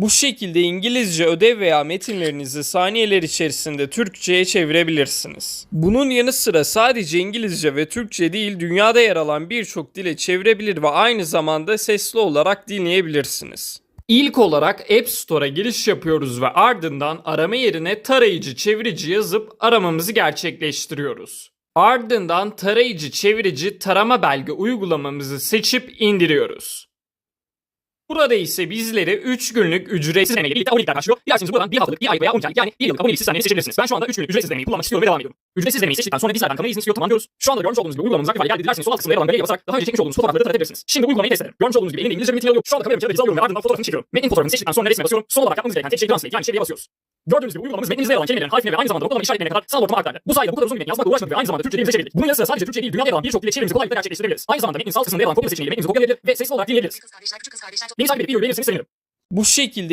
Bu şekilde İngilizce ödev veya metinlerinizi saniyeler içerisinde Türkçe'ye çevirebilirsiniz. Bunun yanı sıra sadece İngilizce ve Türkçe değil dünyada yer alan birçok dile çevirebilir ve aynı zamanda sesli olarak dinleyebilirsiniz. İlk olarak App Store'a giriş yapıyoruz ve ardından arama yerine tarayıcı çevirici yazıp aramamızı gerçekleştiriyoruz. Ardından tarayıcı çevirici tarama belge uygulamamızı seçip indiriyoruz. Burada ise bizleri 3 günlük ücretsiz denemeyle birlikte abonelikler başlıyor. Dilerseniz buradan bir haftalık, bir aylık veya 12 aylık yani 1 yıllık abonelik sistemleri seçebilirsiniz. Ben şu anda 3 günlük ücretsiz denemeyi kullanmak istiyorum ve devam ediyorum. Ücretsiz denemeyi seçtikten sonra bizlerden kamerayı istiyor tamam diyoruz. Şu anda görmüş olduğunuz gibi uygulamamız aktif hale geldi. Dilerseniz sol alt kısımda yer alan galeriye basarak daha önce çekmiş olduğunuz fotoğrafları taratabilirsiniz. Şimdi uygulamayı test edelim. Görmüş olduğunuz gibi elimde İngilizce bir metin alıyorum. Şu anda kameramı kağıda alıyorum ve ardından fotoğrafını çekiyorum. Metnin fotoğrafını seçtikten sonra resme basıyorum. Son olarak yapmamız gereken tek şey translate yani çeviriye basıyoruz. Gördüğünüz gibi uygulamamız metninizde yer alan kelimelerin harfine ve aynı zamanda noktalama işaretlerine kadar sanal ortama aktardı. Bu sayede bu kadar uzun bir metin yazmakla uğraşmadık ve aynı zamanda Türkçe dilimize çevirdik. Bunun yanı sıra sadece Türkçe değil dünyada yer alan birçok dile çevirimizi kolaylıkla gerçekleştirebiliriz. Aynı zamanda metnin sağ kısmında yer alan kopya seçeneğiyle metninizi kopyalayabilir ve sesli olarak dinleyebiliriz. Benim takip edip videoyu beğenirseniz sevinirim. Bu şekilde